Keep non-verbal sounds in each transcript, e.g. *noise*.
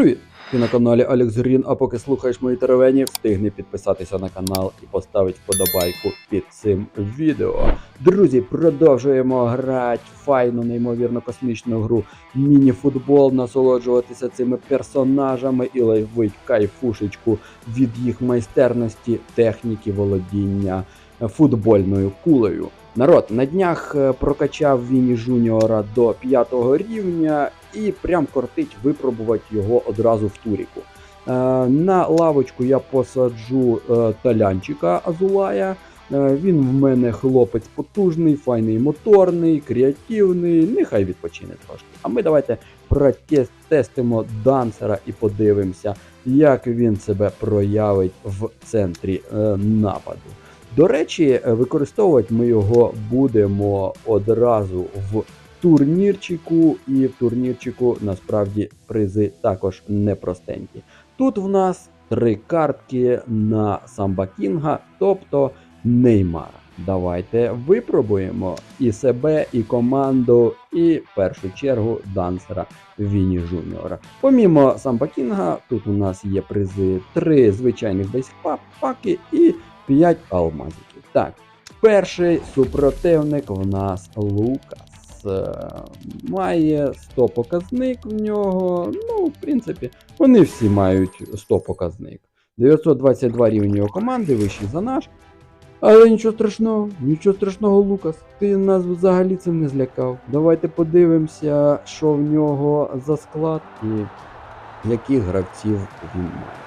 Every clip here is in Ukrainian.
Привіт! Ти на каналі Алекс Грін, а поки слухаєш мої теревені, встигни підписатися на канал і поставити вподобайку під цим відео. Друзі, продовжуємо грати файну, неймовірно космічну гру міні-футбол, насолоджуватися цими персонажами і ловить кайфушечку від їх майстерності, техніки володіння футбольною кулею. Народ на днях е, прокачав Віні Жуніора до 5 рівня і прям кортить випробувати його одразу в туріку. Е, на лавочку я посаджу е, талянчика Азулая. Він в мене хлопець потужний, файний моторний, креативний. Нехай відпочине трошки. А ми давайте протестимо дансера і подивимося, як він себе проявить в центрі нападу. До речі, е, використовувати ми його будемо одразу в турнірчику, і в турнірчику насправді призи також непростенькі. Тут в нас три картки на Самба Кінга, тобто Неймара. Давайте випробуємо і себе, і команду, і в першу чергу дансера Віні Жуніора. Помімо Самба Кінга, тут у нас є призи 3 звичайних бейспаки і 5 алмазиків. Так, перший супротивник в нас Лукас. Е, Має 100 показник в нього. Ну, в принципі, вони всі мають 100 показник. 922 рівень його команди, вищий за наш. Але нічого страшного, нічого страшного, Лукас. Ти нас взагалі цим не злякав. Давайте подивимося, що в нього за склад і яких гравців він має.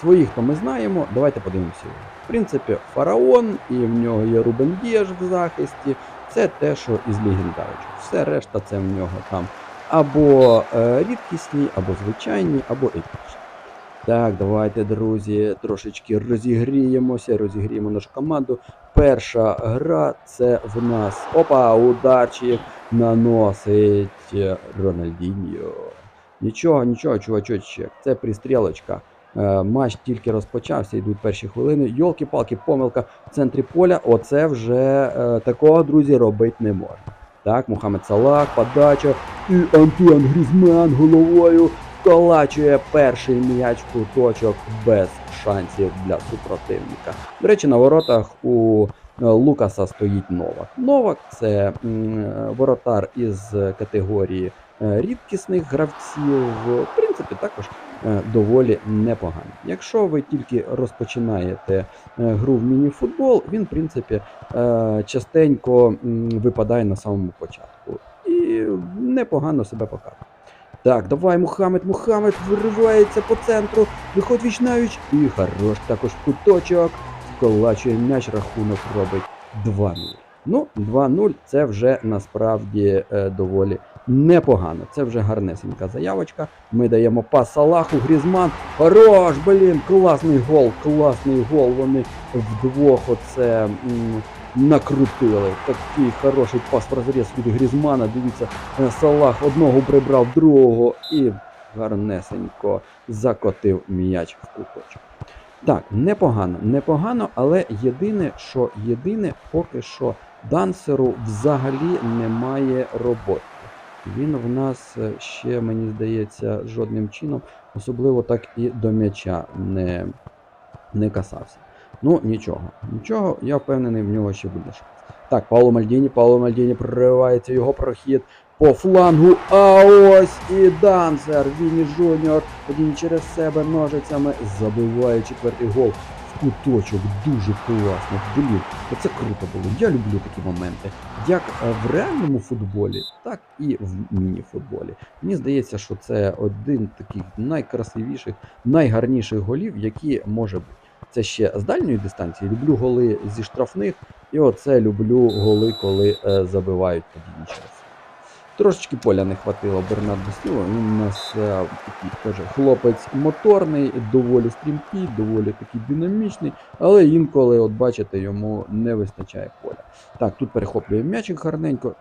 Своїх то ми знаємо, давайте подивимося. Принципі, фараон, і в нього є Рубен Дієш в захисті. Це те, що із легендарочок. Все решта це в нього там або е, рідкісні, або звичайні, або епічні. Так, давайте, друзі, трошечки розігріємося, розігріємо нашу команду. Перша гра це в нас. Опа, ударчик наносить Рональдіньо. Нічого, нічого, чувачочек, це пристрілочка. Е, матч тільки розпочався, йдуть перші хвилини. Йолки-палки, помилка в центрі поля. Оце вже е, такого, друзі, робити не можна. Так, Мухаммед Салах, подача. І Антуан Грізман головою вколачує перший м'яч в куточок без шансів для супротивника. До речі, на воротах у е, Лукаса стоїть Новак. Новак це воротар із категорії рідкісних гравців. В принципі, також доволі непоганий. Якщо ви тільки розпочинаєте е, гру в міні-футбол, він, в принципі, е, частенько випадає на самому початку. І непогано себе показує. Так, давай, Мухаммед, Мухаммед виривається по центру, виходить вічнавіч і хорош також куточок. Вколачує м'яч, рахунок робить 2-0. Ну, 2-0 це вже насправді е, доволі непогано. Це вже гарнесенька заявочка. Ми даємо пас Салаху, Грізман. Хорош, блін, класний гол, класний гол. Вони вдвох оце накрутили. Такий хороший пас в розріз від Грізмана. Дивіться, е, Салах одного прибрав, другого і гарнесенько закотив м'яч в куточок. Так, непогано, непогано, але єдине, що єдине, поки що дансеру взагалі немає роботи. Він в нас е, ще, мені здається, жодним чином, особливо так і до м'яча не, не касався. Ну, нічого, нічого, я впевнений, в нього ще буде шанс. Так, Пауло Мальдіні, Пауло Мальдіні проривається його прохід по флангу. А ось і дансер. Віні Жуніор один через себе ножицями забиває четвертий гол. Куточок дуже класно. Блін, оце круто було. Я люблю такі моменти. Як е, в реальному футболі, так і в міні-футболі. Мені здається, що це один таких найкрасивіших, найгарніших голів, які може бути. Це ще з дальньої дистанції. Люблю голи зі штрафних, і оце люблю голи, коли е, забивають подібні часи. Трошечки поля не хватило Бернарду Сіло. Він у нас е, такий теж хлопець моторний, доволі стрімкий, доволі такий динамічний, але інколи, от бачите, йому не вистачає поля. Так, тут перехоплює м'ячик гарненько.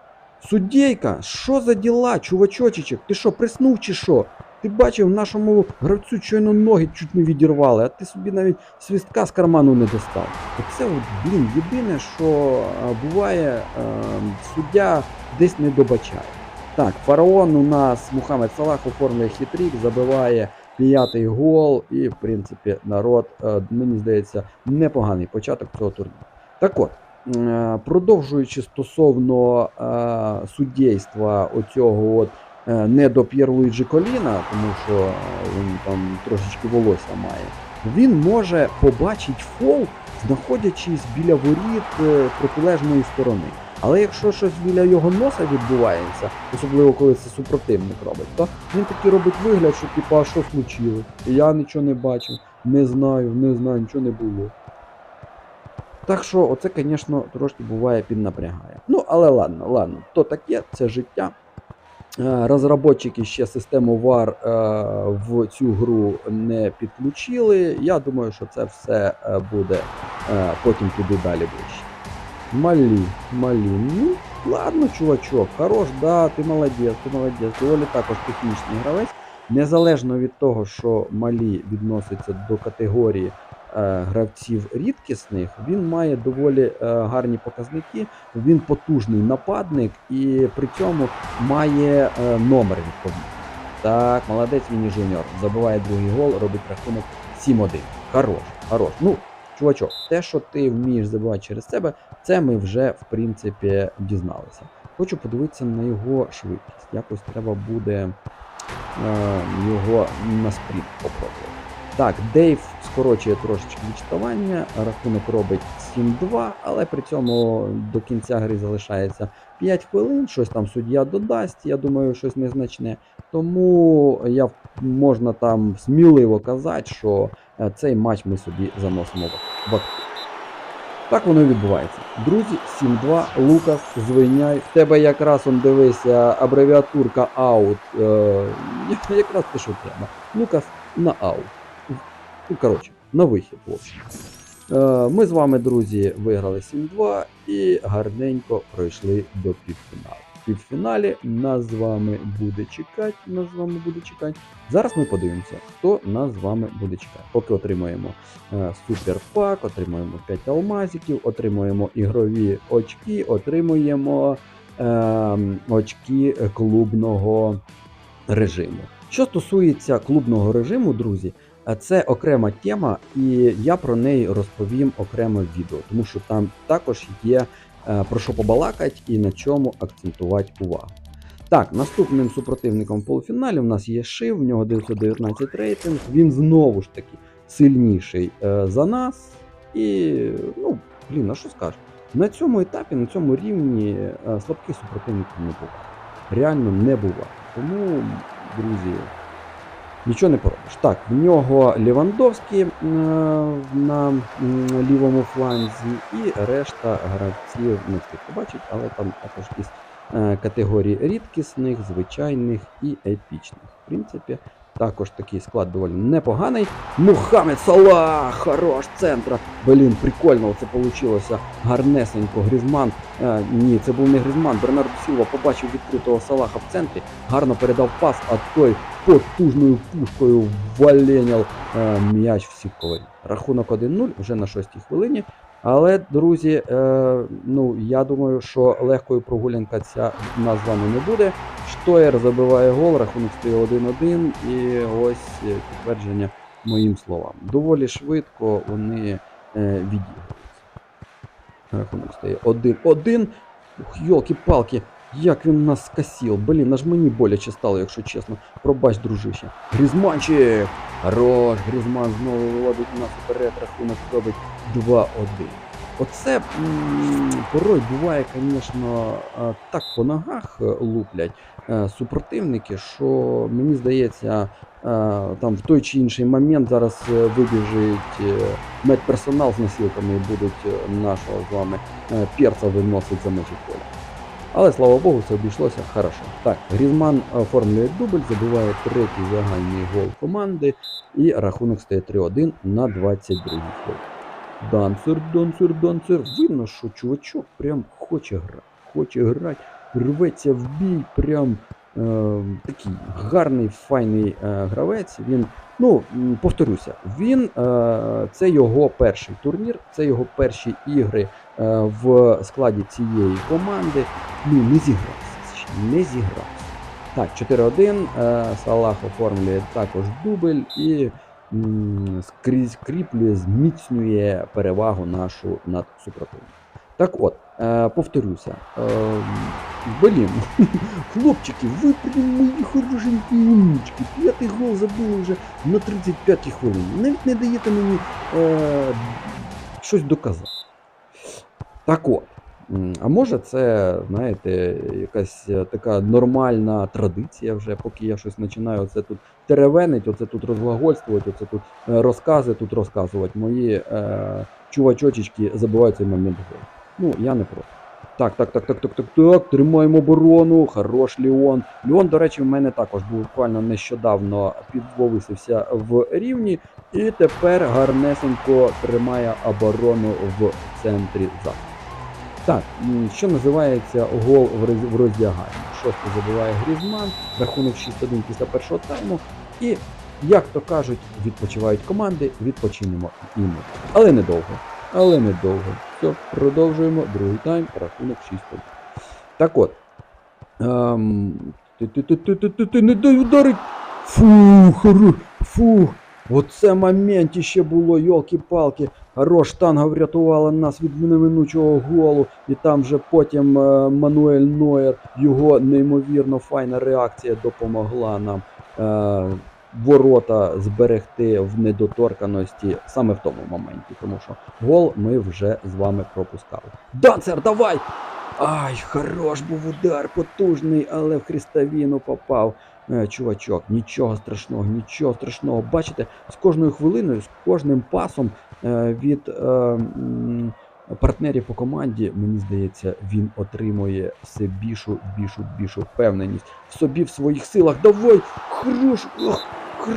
Суддєйка, що за діла, чувачочечек? Ти що, приснув чи що? Ти бачив, нашому гравцю щойно ноги чуть не відірвали, а ти собі навіть свістка з карману не достав. Оце, от, блін, єдине, що е, буває, е, суддя десь не добачає. Так, фараон у нас Мухаммед Салах оформлює хитрік, забиває п'ятий гол, і в принципі народ, е, мені здається, непоганий початок цього турніру. Так от, е, продовжуючи стосовно е, суддєйства оцього от не до П'єрлуїджі Коліна, тому що він там трошечки волосся має, він може побачити фол, знаходячись біля воріт протилежної сторони. Але якщо щось біля його носа відбувається, особливо коли це супротивник робить, то він таки робить вигляд, що типу, а що случилось? Я нічого не бачив, не знаю, не знаю, нічого не було. Так що, оце, звісно, трошки буває піднапрягає. Ну, але ладно, ладно, то таке, це життя. Е, Розробники ще систему VAR е, в цю гру не підключили. Я думаю, що це все е, буде потім туди далі ближче. Малі, малі. Ну, ладно, чувачок, хорош, да, ти молодець, ти молодець. Доволі також технічний гравець. Незалежно від того, що малі відноситься до категорії е, гравців рідкісних, він має доволі е, гарні показники. Він потужний нападник і при цьому має е, номер відповідний. Так, молодець Віні Жуніор. Забиває другий гол, робить рахунок 7-1. Хорош, хорош. Ну, чувачок, те, що ти вмієш забивати через себе, це ми вже в принципі дізналися. Хочу подивитися на його швидкість. Якось треба буде е, його на спринт попробувати. Так, Дейв скорочує трошечки відставання, рахунок робить 7-2, але при цьому до кінця гри залишається 5 хвилин, щось там суддя додасть, я думаю, щось незначне. Тому я, можна там сміливо казати, що цей матч ми собі заносимо в в. Так воно і відбувається. Друзі, 7-2, Лукас, звиняй. В тебе якраз он дивися, абревіатурка аут. Е, якраз те, що треба. Лукас на аут. Ну, коротше, на вихід, в общем. Е, Ми з вами, друзі, виграли 7-2 і гарненько пройшли до півфіналу. Півфіналі нас з вами буде чекати. Нас з вами буде чекати. Зараз ми подивимося, хто нас з вами буде чекати. Поки отримаємо е, суперпак, отримуємо 5 алмазиків, отримуємо ігрові очки, отримуємо е, очки клубного режиму. Що стосується клубного режиму, друзі, е, це окрема тема, і я про неї розповім окремо в відео, тому що там також є про що побалакати і на чому акцентувати увагу. Так, наступним супротивником в полуфіналі у нас є Шив, в нього 919 рейтинг. Він знову ж таки сильніший е, за нас. І, ну, блін, а що скажеш? На цьому етапі, на цьому рівні е, слабких супротивників не буває. Реально не буває. Тому, друзі, нічого не поробиш. Так, в нього Лівандовський е, на лівому фланзі, і решта гравців не встиг побачити, але там також якісь е, категорії рідкісних, звичайних і епічних. В принципі, також такий склад доволі непоганий. Мухаммед Салах! Хорош центра. Блін, прикольно це вийшло. Гарнесенько. Грізман. Е, ні, це був не Грізман. Бернардо Сілва побачив відкритого Салаха в центрі, гарно передав пас, а той потужною пушкою валеняв е, м'яч в сітковий. Рахунок 1-0 вже на 6-й хвилині. Але, друзі, е, ну я думаю, що легкою прогулянка ця нас з вами не буде. Штоєр забиває гол, рахунок стає 1-1, і ось підтвердження моїм словам. Доволі швидко вони е, відігруються. Рахунок стає 1-1. Ух, йолки-палки, як він нас скасів. Блін, аж мені боляче стало, якщо чесно. Пробач, дружище. Грізманчик! Хорош, Грізман знову виводить нас вперед, рахунок робить 2-1. Оце порой буває, звісно, так по ногах е, луплять е, супротивники, що мені здається, е, там в той чи інший момент зараз вибіжить медперсонал з носілками і будуть нашого з вами перца виносити за межі поля. Але слава Богу, все обійшлося хорошо. Так, Грізман оформлює дубль, забиває третій загальний гол команди, і рахунок стає 3-1 на 22 хвилині. Данцер, данцер, данцер. Видно, що чувачок прям хоче грати. Хоче грати, рветься в бій, прям е, такий гарний, файний е, гравець. Він, ну, повторюся, він е, це його перший турнір, це його перші ігри в складі цієї команди. Ну, не зігрався, не зігрався. Так, 4-1. Е, Салах оформлює також дубль і скрізь кріплює, зміцнює перевагу нашу над супротивником. Так от, е, повторюся. Е, блін, *laughs* хлопчики, ви мої хорошенькі умнички. П'ятий гол забили вже на 35-й хвилині. Навіть не даєте мені е, щось доказати. Так от. А може це, знаєте, якась е, така нормальна традиція вже, поки я щось починаю оце тут теревенить, оце тут розглагольствувати, оце тут е, розкази тут розказувати. Мої е, чувачочечки забувають цей момент. Ну, я не проти. Так, так, так, так, так, так, так. Тримаємо оборону. Хорош Ліон. Ліон, до речі, в мене також був буквально нещодавно підвовисився в рівні. І тепер гарнесенько тримає оборону в центрі захисту. Так, що називається гол в роз- роздяганні. Шостий забиває Грізман, рахунок 6-1 після першого тайму. І, як то кажуть, відпочивають команди, відпочинемо і ми. Але недовго. Але недовго. Все, продовжуємо другий тайм, рахунок 6-1. Так от. Ем, ти, не дай ударить. Фух, фух. Оце моментіще було, йолки-палки. Хорош, штанга врятувала нас від неминучого голу, і там же потім е, Мануель Нойер, його неймовірно файна реакція допомогла нам е, ворота зберегти в недоторканості саме в тому моменті, тому що гол ми вже з вами пропускали. Данцер, давай! Ай, хорош був удар, потужний, але в хрестовину попав. Е, чувачок, нічого страшного, нічого страшного. Бачите, з кожною хвилиною, з кожним пасом е, від е, партнерів по команді, мені здається, він отримує все більшу, більшу, більшу впевненість в собі, в своїх силах. Давай! Хруш! Ох, хр...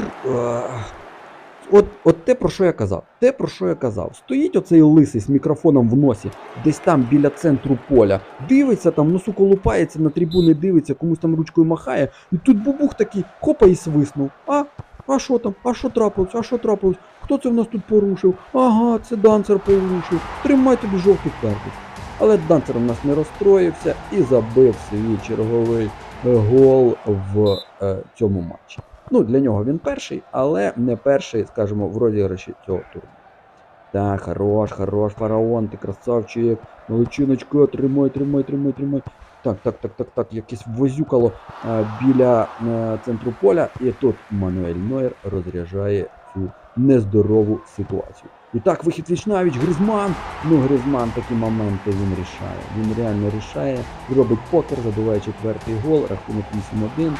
От, от те, про що я казав. Те, про що я казав. Стоїть оцей лисий з мікрофоном в носі, десь там біля центру поля, дивиться там, носу колупається, на трибуни дивиться, комусь там ручкою махає, і тут бубух такий, хопа і свиснув. А? А що там? А що трапилось? А що трапилось? Хто це в нас тут порушив? Ага, це данцер порушив. Тримай тобі жовтий карту. Але данцер у нас не розстроївся і забив свій черговий гол в е, цьому матчі. Ну, для нього він перший, але не перший, скажімо, в розіграші цього туру. Так, хорош, хорош, фараон, ти красавчик. Молодчиночка, тримай, тримай, тримай, тримай. Так, так, так, так, так, якесь возюкало е, біля е, центру поля, і тут Мануель Нойер розряджає цю нездорову ситуацію. І так, вихід вічнавіч, Гризман. Ну, Гризман такі моменти він рішає. Він реально рішає, робить покер, забиває четвертий гол, рахунок 8-1.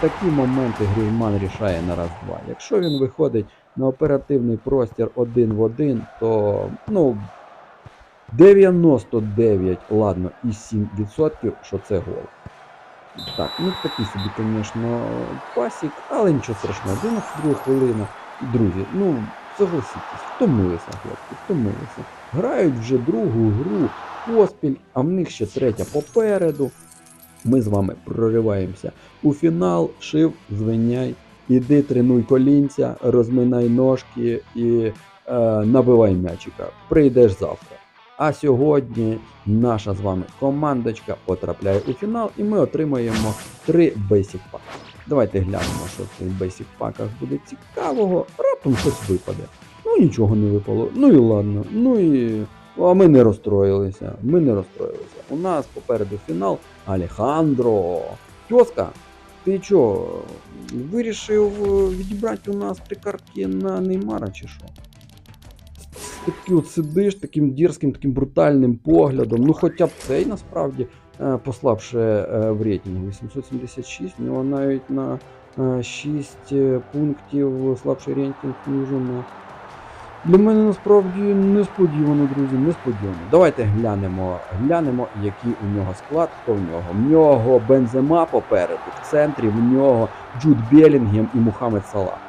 Такі моменти Гризман рішає на раз-два. Якщо він виходить на оперативний простір один в один, то ну 99, ладно, і 7%, що це гол. Так, ну такий собі, звісно, пасік, але нічого страшного. 92 хвилина. Друзі, ну согласитесь, втомилися, хлопці, втомилися. Грають вже другу гру поспіль, а в них ще третя попереду. Ми з вами прориваємося у фінал, шив, звиняй, іди тренуй колінця, розминай ножки і е, набивай м'ячика. Прийдеш завтра. А сьогодні наша з вами командочка потрапляє у фінал, і ми отримаємо три Basic паки. Давайте глянемо, що в цих Basic паках буде цікавого. Раптом щось випаде. Ну нічого не випало. Ну і ладно. Ну і. А ми не розстроїлися. Ми не розстроїлися. У нас попереду фінал Алехандро. Тьоска, ти чо, вирішив е, відібрати у нас три картки на Неймара чи що? Такий от сидиш таким дерзким, таким брутальним поглядом. Ну хоча б цей насправді е, послабше е, в рейтингу. 876, в нього навіть на е, 6 пунктів слабший рейтинг, ніж у нас. Для мене насправді несподівано, друзі, несподівано. Давайте глянемо, глянемо, який у нього склад, хто в нього. В нього Бензема попереду, в центрі в нього Джуд Белінгем і Мухаммед Салах.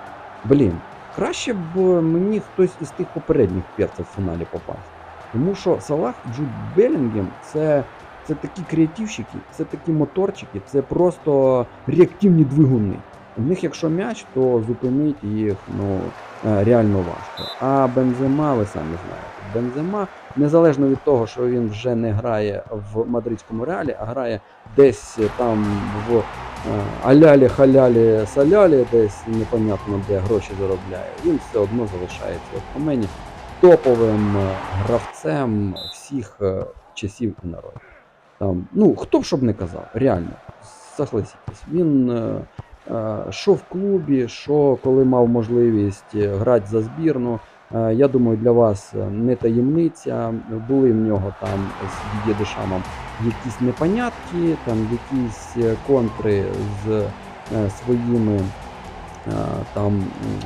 Блін, краще б мені хтось із тих попередніх перців в фіналі попав. Тому що Салах і Джуд Белінгем це, це такі креативщики, це такі моторчики, це просто реактивні двигуни. У них, якщо м'яч, то зупинити їх ну, е, реально важко. А Бензема, ви самі знаєте, Бензема, незалежно від того, що він вже не грає в мадридському реалі, а грає десь там в алялі, халялі, салялі, десь непонятно де гроші заробляє, він все одно залишається от по мені топовим е, гравцем всіх е, часів і народів. Там, ну, хто б щоб не казав, реально, согласитесь, він е, е, що в клубі, що коли мав можливість е, грати за збірну. Е, Я думаю, для вас е, не таємниця. Були в нього там з Дідешамом якісь непонятки, там якісь е, контри з е, своїми е, там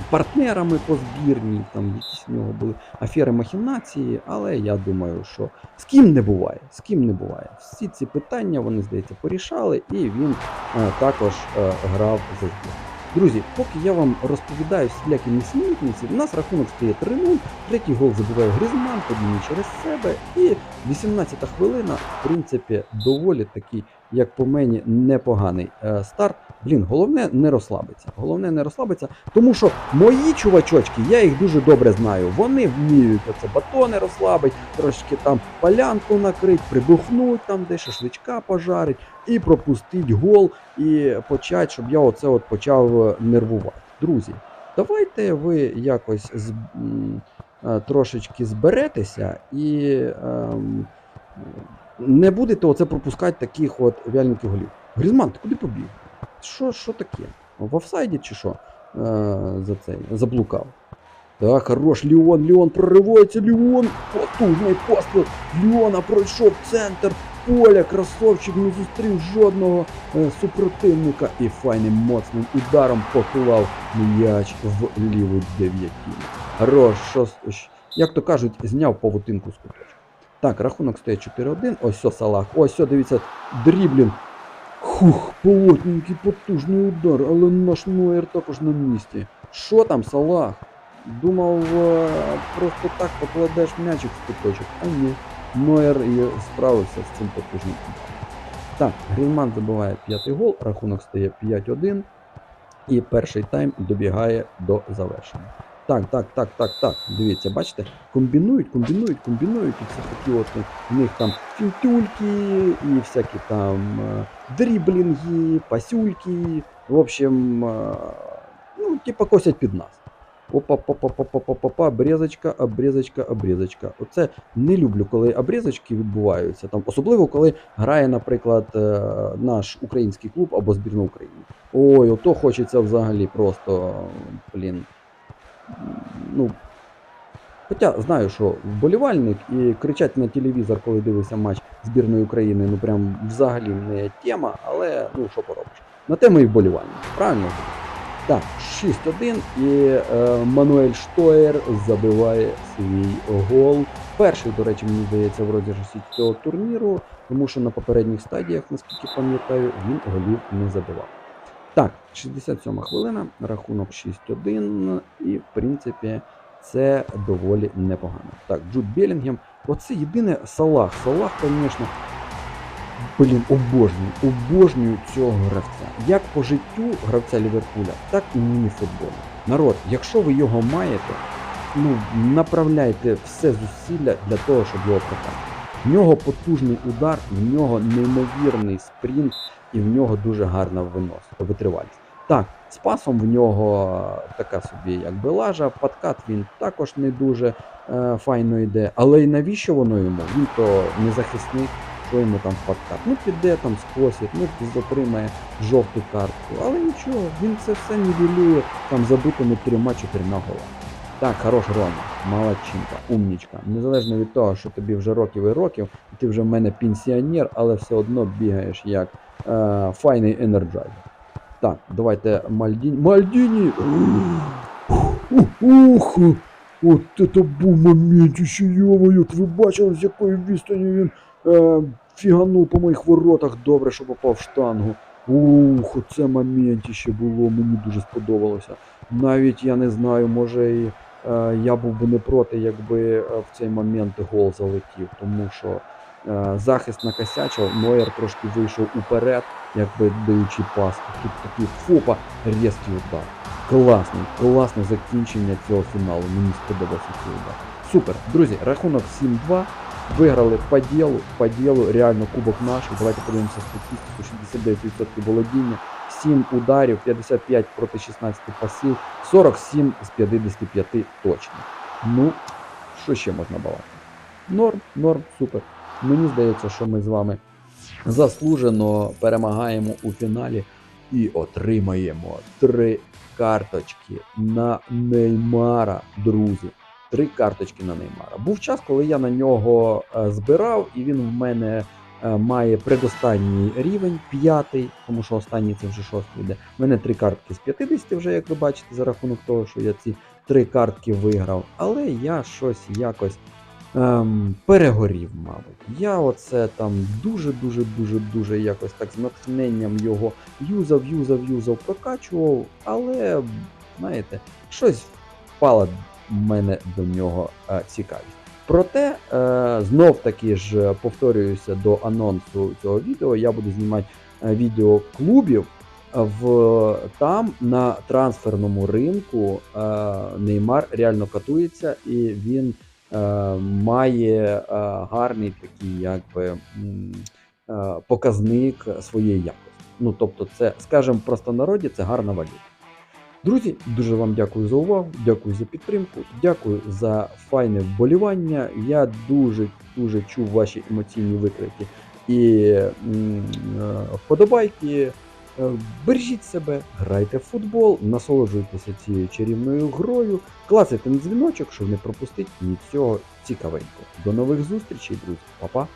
партнерами по збірній, там якісь в нього були афери махінації, але я думаю, що з ким не буває, з ким не буває. Всі ці питання вони, здається, порішали, і він е, також е, грав за збірну. Друзі, поки я вам розповідаю всілякі несмітниці, у нас рахунок стає 3-0, третій гол забиває Гризман, події через себе. І 18-та хвилина, в принципі, доволі такий, як по мені, непоганий е, старт. Блін, головне не розслабиться. Головне не розслабиться, тому що мої чувачочки, я їх дуже добре знаю. Вони вміють оце батони розслабить, трошки там полянку накрить, прибухнуть там, де шашличка пожарить, і пропустить гол, і почать, щоб я оце от почав е, нервувати. Друзі, давайте ви якось з, е, трошечки зберетеся і ем, не будете оце пропускати таких от вяленьких голів. Грізман, ти куди побіг? Що, що таке? В офсайді чи що? Е, за цей, заблукав. Так, хорош, Леон, Леон проривається, Леон, потужний постріл. Леона пройшов центр поля, красовчик не зустрів жодного е, супротивника і файним моцним ударом поклав м'яч в ліву дев'ятину. Хорош, як то кажуть, зняв павутинку з куточка. Так, рахунок стоїть 4-1. Ось все, Салах. Ось все, дивіться, дріблін. Хух, полотненький потужний удар, але наш Нойер також на місці. Що там, Салах? Думав, е, просто так покладеш м'ячик в куточок, а ні. Нойер і справився з цим потужним. Так, Грінман забиває п'ятий гол, рахунок стає 5-1. І перший тайм добігає до завершення. Так, так, так, так, так. Дивіться, бачите? Комбінують, комбінують, комбінують. І все такі от ну, у них там фінтюльки і всякі там е, дріблінги, пасюльки. В общем, е, ну, типа косять під нас. Опа, па па па па па па па обрізочка, обрізочка, обрізочка. Оце не люблю, коли обрізочки відбуваються. Там, Особливо, коли грає, наприклад, е, наш український клуб або збірна України. Ой, ото хочеться взагалі просто, блін. Ну, Хоча знаю, що вболівальник і кричать на телевізор, коли дивишся матч збірної України, ну прям взагалі не тема, але ну що поробиш. На тему і вболівальник, правильно? Так, 6-1 і е, Мануель Штоєр забиває свій гол. Перший, до речі, мені здається, в розіграші цього турніру, тому що на попередніх стадіях, наскільки пам'ятаю, він голів не забивав. Так, 67 хвилина, рахунок 6-1, і в принципі це доволі непогано. Так, Джуд Белінгем. Оце єдине Салах. Салах, звісно, блін, обожнюю, обожнюю цього гравця. Як по життю гравця Ліверпуля, так і міні-футболу. Народ, якщо ви його маєте, ну направляйте все зусилля для того, щоб його прокати. В нього потужний удар, в нього неймовірний спринт, і в нього дуже гарна винос, витривалість. Так, з пасом в нього така собі якби лажа, подкат він також не дуже е, файно йде. Але й навіщо воно йому? Він то не захисник, що йому там подкат. Ну піде там скосить, ну отримає жовту картку. Але нічого, він це все нівелює там забитими трьома-чотирма голами. Так, хорош Рома, молодчинка, умнічка. Незалежно від того, що тобі вже років і років, ти вже в мене пенсіонер, але все одно бігаєш як е, файний енерджайзер. Так, давайте Мальдіні. Мальдіні! Ух! От це був моментище, йомою, ви бачили, з якої відстані він е, фіганув по моїх воротах добре, що попав в штангу. Ух, оце моментище було, мені дуже сподобалося. Навіть я не знаю, може і е, я був би не проти, якби е, в цей момент гол залетів, тому що захист накосячив, Нойер трошки вийшов уперед, якби даючи пас. Тут такий фопа, різкий удар. Класний, класне закінчення цього фіналу. Мені сподобався цей удар. Супер, друзі, рахунок 7-2. Виграли по ділу, по ділу, реально кубок наш. Давайте подивимося статистику. 69% володіння, 7 ударів, 55 проти 16 пасів, 47 з 55 точно. Ну, що ще можна балакати? Норм, норм, супер. Мені здається, що ми з вами заслужено перемагаємо у фіналі і отримаємо три карточки на Неймара, друзі. Три карточки на Неймара. Був час, коли я на нього е, збирав, і він в мене е, має предостанній рівень, п'ятий, тому що останній це вже шостий йде. У мене три картки з 50, вже як ви бачите, за рахунок того, що я ці три картки виграв. Але я щось якось ем, перегорів, мабуть. Я оце там дуже-дуже дуже дуже якось так з натхненням його юзав, юзав, юзав, прокачував, але знаєте, щось впало в мене до нього е, цікавість. Проте, е, знов таки ж повторююся до анонсу цього відео, я буду знімати е, відео клубів. В там на трансферному ринку е, Неймар реально катується, і він е, має е, гарний такий, якби е, показник своєї якості. Ну тобто, це, скажімо, в простонароді це гарна валюта. Друзі, дуже вам дякую за увагу, дякую за підтримку, дякую за файне вболівання. Я дуже дуже чув ваші емоційні викрики і е, вподобайки. Е, Бережіть себе, грайте в футбол, насолоджуйтеся цією чарівною грою, клацайте на дзвіночок, щоб не пропустити нічого цікавенького. До нових зустрічей, друзі, Па-па!